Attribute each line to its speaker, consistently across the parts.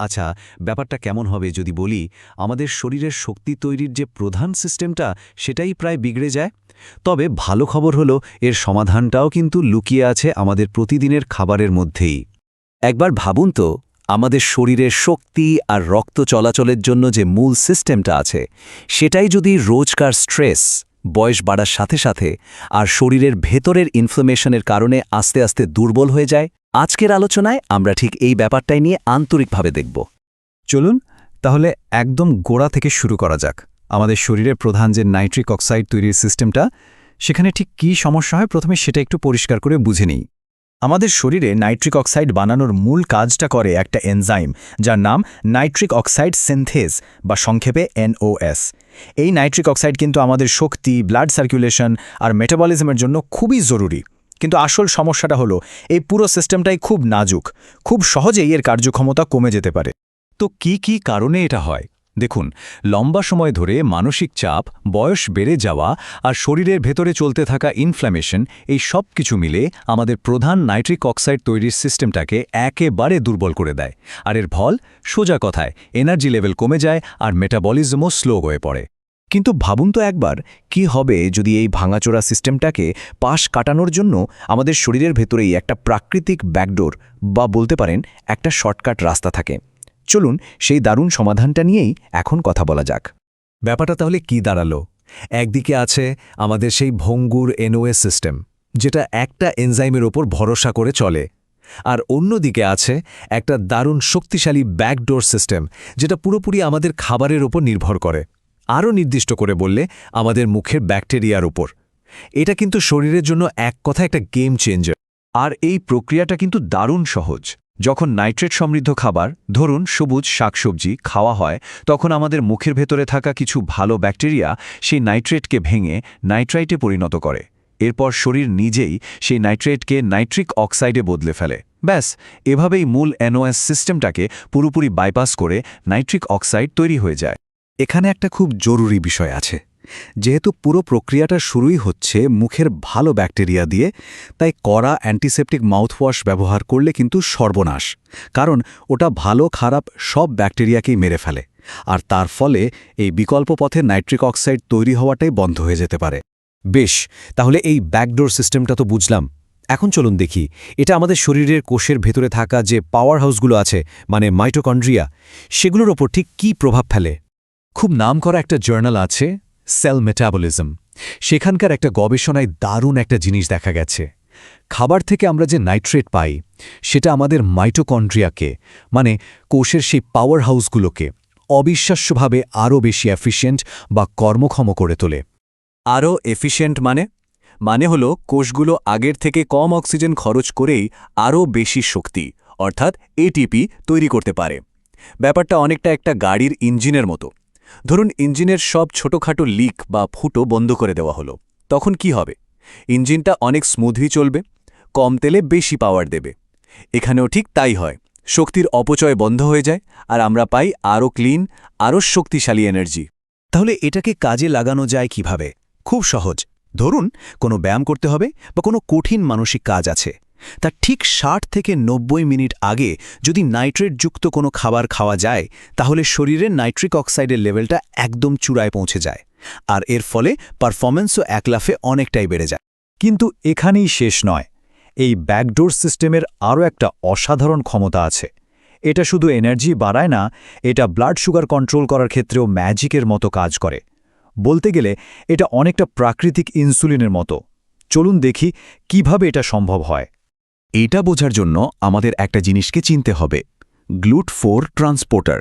Speaker 1: আচ্ছা ব্যাপারটা কেমন হবে যদি বলি, আমাদের শরীরের শক্তি তৈরির যে প্রধান সিস্টেমটা, সেটাই প্রায় বিগড়ে যায়। তবে ভালো খবর হলো, এর সমাধানটাও কিন্তু লুকিয়ে আছে আমাদের প্রতিদিনের খাবারের মধ্যেই। একবার ভাবুন তো, আমাদের শরীরের শক্তি আর রক্ত চলাচলের জন্য যে মূল সিস্টেমটা আছে, সেটাই যদি রোজকার স্ট্রেস, বয়স বাড়ার সাথে সাথে, আর শরীরের ভেতরের ইনফ্লামেশনের কারণে আস্তে আস্তে দুর্বল হয়ে যায় আজকের আলোচনায় আমরা ঠিক এই ব্যাপারটাই নিয়ে আন্তরিকভাবে দেখব।
Speaker 2: চলুন, তাহলে একদম গোড়া থেকে শুরু করা যাক। আমাদের শরীরের প্রধান যে নাইট্রিক অক্সাইড তৈরির সিস্টেমটা, সেখানে ঠিক কী সমস্যা হয় প্রথমে সেটা একটু পরিষ্কার করে বুঝে নিই। আমাদের শরীরে নাইট্রিক অক্সাইড বানানোর মূল কাজটা করে একটা এনজাইম, যার নাম নাইট্রিক অক্সাইড সিনথেজ বা সংক্ষেপে এনওএস। এই নাইট্রিক অক্সাইড কিন্তু আমাদের শক্তি, ব্লাড সার্কুলেশন আর মেটাবলিজমের জন্য খুবই জরুরি। কিন্তু আসল সমস্যাটা হলো, এই পুরো সিস্টেমটাই খুব নাজুক। খুব সহজেই এর কার্যক্ষমতা কমে যেতে পারে। তো কি কি কারণে এটা হয়? দেখুন, লম্বা সময় ধরে মানসিক চাপ, বয়স বেড়ে যাওয়া আর শরীরের ভেতরে চলতে থাকা ইনফ্ল্যামেশন এই সব কিছু মিলে আমাদের প্রধান নাইট্রিক অক্সাইড তৈরির সিস্টেমটাকে একেবারে দুর্বল করে দেয়। আর এর ফল? সোজা কথায় এনার্জি লেভেল কমে যায় আর মেটাবলিজমও স্লো হয়ে পড়ে। কিন্তু ভাবুন তো একবার, কি হবে যদি এই ভাঙাচোরা সিস্টেমটাকে পাশ কাটানোর জন্য আমাদের শরীরের ভেতরেই একটা প্রাকৃতিক ব্যাকডোর বা বলতে পারেন একটা শর্টকাট রাস্তা থাকে। চলুন সেই দারুণ সমাধানটা নিয়েই এখন কথা বলা যাক। ব্যাপারটা তাহলে কি দাঁড়াল? একদিকে আছে আমাদের সেই ভঙ্গুর এনওএস সিস্টেম, যেটা একটা এনজাইমের ওপর ভরসা করে চলে। আর অন্যদিকে আছে একটা দারুণ শক্তিশালী ব্যাকডোর সিস্টেম, যেটা পুরোপুরি আমাদের খাবারের ওপর নির্ভর করে। আরও নির্দিষ্ট করে বললে আমাদের মুখের ব্যাকটেরিয়ার ওপর এটা কিন্তু শরীরের জন্য এক কথা একটা গেম চেঞ্জার আর এই প্রক্রিয়াটা কিন্তু দারুণ সহজ। যখন নাইট্রেট সমৃদ্ধ খাবার, ধরুন সবুজ শাকসবজি খাওয়া হয়, তখন আমাদের মুখের ভেতরে থাকা কিছু ভালো ব্যাকটেরিয়া সেই নাইট্রেটকে ভেঙে নাইট্রাইটে পরিণত করে। এরপর শরীর নিজেই সেই নাইট্রেটকে নাইট্রিক অক্সাইডে বদলে ফেলে। ব্যাস, এভাবেই মূল এনওএস সিস্টেমটাকে পুরোপুরি বাইপাস করে নাইট্রিক অক্সাইড তৈরি হয়ে যায়। এখানে একটা খুব জরুরি বিষয় আছে। যেহেতু পুরো প্রক্রিয়াটা শুরুই হচ্ছে মুখের ভালো ব্যাকটেরিয়া দিয়ে, তাই কড়া অ্যান্টিসেপটিক মাউথওয়াশ ব্যবহার করলে কিন্তু সর্বনাশ। কারণ ওটা ভালো, খারাপ সব ব্যাকটেরিয়াকেই মেরে ফেলে। আর তার ফলে এই বিকল্প পথে নাইট্রিক অক্সাইড তৈরি হওয়াটাই বন্ধ হয়ে যেতে পারে। বেশ, তাহলে এই ব্যাকডোর সিস্টেমটা তো বুঝলাম। এখন চলুন দেখি, এটা আমাদের শরীরের কোষের ভেতরে থাকা যে পাওয়ার হাউসগুলো আছে মানে মাইটোকন্ড্রিয়া, সেগুলোর ওপর ঠিক কী প্রভাব ফেলে? খুব নাম করা একটা জার্নাল আছে, সেল মেটাবলিজম। সেখানকার একটা গবেষণায় দারুণ একটা জিনিস দেখা গেছে। খাবার থেকে আমরা যে নাইট্রেট পাই, সেটা আমাদের মাইটোকন্ড্রিয়াকে মানে কোষের সেই পাওয়ার হাউসগুলোকে অবিশ্বাস্যভাবে আরও বেশি এফিশিয়েন্ট বা কর্মক্ষম করে তোলে। আরও এফিশিয়েন্ট মানে? মানে হলো কোষগুলো আগের থেকে কম অক্সিজেন খরচ করেই আরও বেশি শক্তি, অর্থাৎ এটিপি তৈরি করতে পারে। ব্যাপারটা অনেকটা একটা গাড়ির ইঞ্জিনের মতো। ধরুন ইঞ্জিনের সব ছোটখাটো লিক বা ফুটো বন্ধ করে দেওয়া হলো, তখন কি হবে? ইঞ্জিনটা অনেক স্মুথলি চলবে, কম তেলে বেশি পাওয়ার দেবে। এখানেও ঠিক তাই হয়, শক্তির অপচয় বন্ধ হয়ে যায় আর আমরা পাই আরও ক্লিন, আরও শক্তিশালী এনার্জি। তাহলে এটাকে কাজে লাগানো যায় কীভাবে? খুব সহজ। ধরুন কোনো ব্যায়াম করতে হবে বা কোনো কঠিন মানসিক কাজ আছে। তার ঠিক ষাট থেকে নব্বই মিনিট আগে যদি নাইট্রেটযুক্ত কোনো খাবার খাওয়া যায়, তাহলে শরীরের নাইট্রিক অক্সাইডের লেভেলটা একদম চূড়ায় পৌঁছে যায়, আর এর ফলে পারফরমেন্সও এক লাফে অনেকটাই বেড়ে যায়। কিন্তু এখানেই শেষ নয়। এই ব্যাকডোর সিস্টেমের আরও একটা অসাধারণ ক্ষমতা আছে। এটা শুধু এনার্জি বাড়ায় না, এটা ব্লাড সুগার কন্ট্রোল করার ক্ষেত্রেও ম্যাজিকের মতো কাজ করে। বলতে গেলে, এটা অনেকটা প্রাকৃতিক ইনসুলিনের মতো। চলুন দেখি কীভাবে এটা সম্ভব হয়। এটা বোঝার জন্য আমাদের একটা জিনিসকে চিনতে হবে। GLUT four transporter.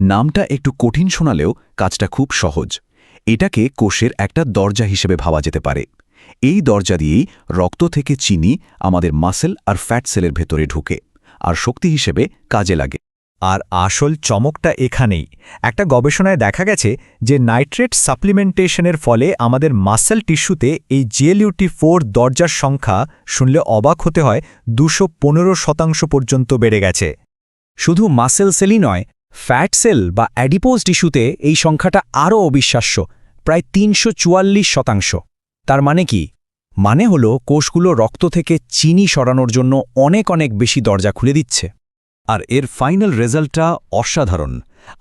Speaker 2: নামটা একটু কঠিন শোনালেও কাজটা খুব সহজ। এটাকে কোষের একটা দরজা হিসেবে ভাবা যেতে পারে। এই দরজা দিয়েই রক্ত থেকে চিনি আমাদের মাসেল আর ফ্যাট সেলের ভেতরে ঢুকে, আর শক্তি হিসেবে কাজে লাগে। আর আসল চমকটা এখানেই। একটা গবেষণায় দেখা গেছে যে নাইট্রেট সাপ্লিমেন্টেশনের ফলে আমাদের মাসেল টিস্যুতে এই জিএলইউটি ফোর দরজার সংখ্যা শুনলে অবাক হতে হয়, দুশো শতাংশ পর্যন্ত বেড়ে গেছে। শুধু মাসেল সেলই নয়, ফ্যাট সেল বা অ্যাডিপোজ টিস্যুতে এই সংখ্যাটা আরও অবিশ্বাস্য, প্রায় তিনশো চুয়াল্লিশ শতাংশ। তার মানে কি? মানে হলো কোষগুলো রক্ত থেকে চিনি সরানোর জন্য অনেক অনেক বেশি দরজা খুলে দিচ্ছে। আর এর ফাইনাল রেজাল্টটা অসাধারণ।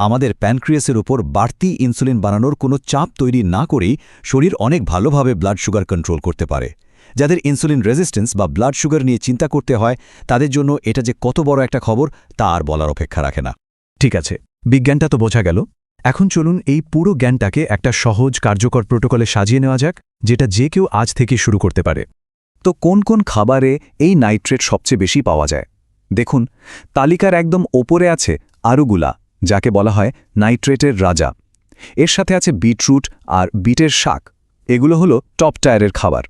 Speaker 2: আমাদের প্যানক্রিয়াসের উপর বাড়তি ইনসুলিন বানানোর কোনো চাপ তৈরি না করেই শরীর অনেক ভালোভাবে ব্লাড সুগার কন্ট্রোল করতে পারে। যাদের ইনসুলিন রেজিস্ট্যান্স বা ব্লাড সুগার নিয়ে চিন্তা করতে হয়, তাদের জন্য এটা যে কত বড় একটা খবর, তা আর বলার অপেক্ষা রাখে না।
Speaker 3: ঠিক আছে, বিজ্ঞানটা তো বোঝা গেল। এখন চলুন এই পুরো জ্ঞানটাকে একটা সহজ, কার্যকর প্রোটোকলে সাজিয়ে নেওয়া যাক, যেটা যে কেউ আজ থেকে শুরু করতে পারে।
Speaker 2: তো কোন কোন খাবারে এই নাইট্রেট সবচেয়ে বেশি পাওয়া যায়? দেখুন, তালিকার একদম ওপরে আছে আরুগুলা, যাকে বলা হয় নাইট্রেটের রাজা। এর সাথে আছে বিটরুট আর বিটের শাক। এগুলো হলো টপ টায়ারের খাবার।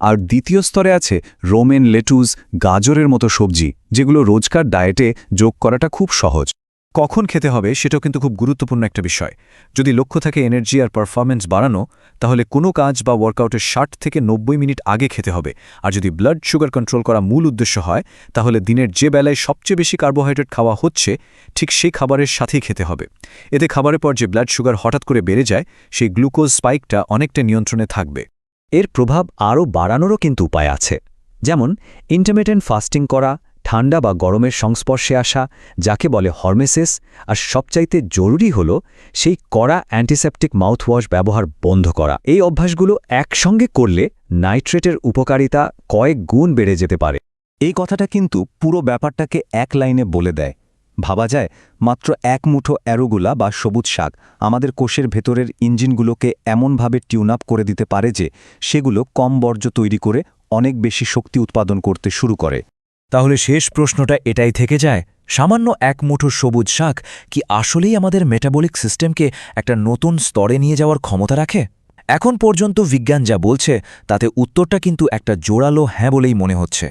Speaker 2: আর দ্বিতীয় স্তরে আছে রোমেন লেটুস, গাজরের মতো সবজি, যেগুলো রোজকার ডায়েটে যোগ করাটা খুব সহজ। কখন খেতে হবে সেটাও কিন্তু খুব গুরুত্বপূর্ণ একটা বিষয়। যদি লক্ষ্য থাকে এনার্জি আর পারফরম্যান্স বাড়ানো, তাহলে কোনো কাজ বা ওয়ার্কআউটের ষাট থেকে নব্বই মিনিট আগে খেতে হবে। আর যদি ব্লাড সুগার কন্ট্রোল করা মূল উদ্দেশ্য হয়, তাহলে দিনের যে বেলায় সবচেয়ে বেশি কার্বোহাইড্রেট খাওয়া হচ্ছে, ঠিক সেই খাবারের সাথেই খেতে হবে। এতে খাবারের পর যে ব্লাড সুগার হঠাৎ করে বেড়ে যায়, সেই গ্লুকোজ স্পাইকটা অনেকটা নিয়ন্ত্রণে থাকবে।
Speaker 1: এর প্রভাব আরও বাড়ানোরও কিন্তু উপায় আছে। যেমন ইন্টারমিটেন্ট ফাস্টিং করা ঠান্ডা বা গরমের সংস্পর্শে আসা, যাকে বলে হরমেসেস, আর সবচাইতে জরুরি হল সেই কড়া অ্যান্টিসেপটিক মাউথওয়াশ ব্যবহার বন্ধ করা। এই অভ্যাসগুলো একসঙ্গে করলে নাইট্রেটের উপকারিতা কয়েক গুণ বেড়ে যেতে পারে।
Speaker 2: এই কথাটা কিন্তু পুরো ব্যাপারটাকে এক লাইনে বলে দেয়। ভাবা যায়, মাত্র এক মুঠো অ্যারোগুলা বা সবুজ শাক আমাদের কোষের ভেতরের ইঞ্জিনগুলোকে এমনভাবে টিউন আপ করে দিতে পারে যে সেগুলো কম বর্জ্য তৈরি করে অনেক বেশি শক্তি উৎপাদন করতে শুরু করে।
Speaker 4: তাহলে শেষ প্রশ্নটা এটাই থেকে যায়, সামান্য এক মুঠো সবুজ শাক কি আসলেই আমাদের মেটাবলিক সিস্টেমকে একটা নতুন স্তরে নিয়ে যাওয়ার ক্ষমতা রাখে? এখন পর্যন্ত বিজ্ঞান যা বলছে, তাতে উত্তরটা কিন্তু একটা জোরালো হ্যাঁ বলেই মনে হচ্ছে।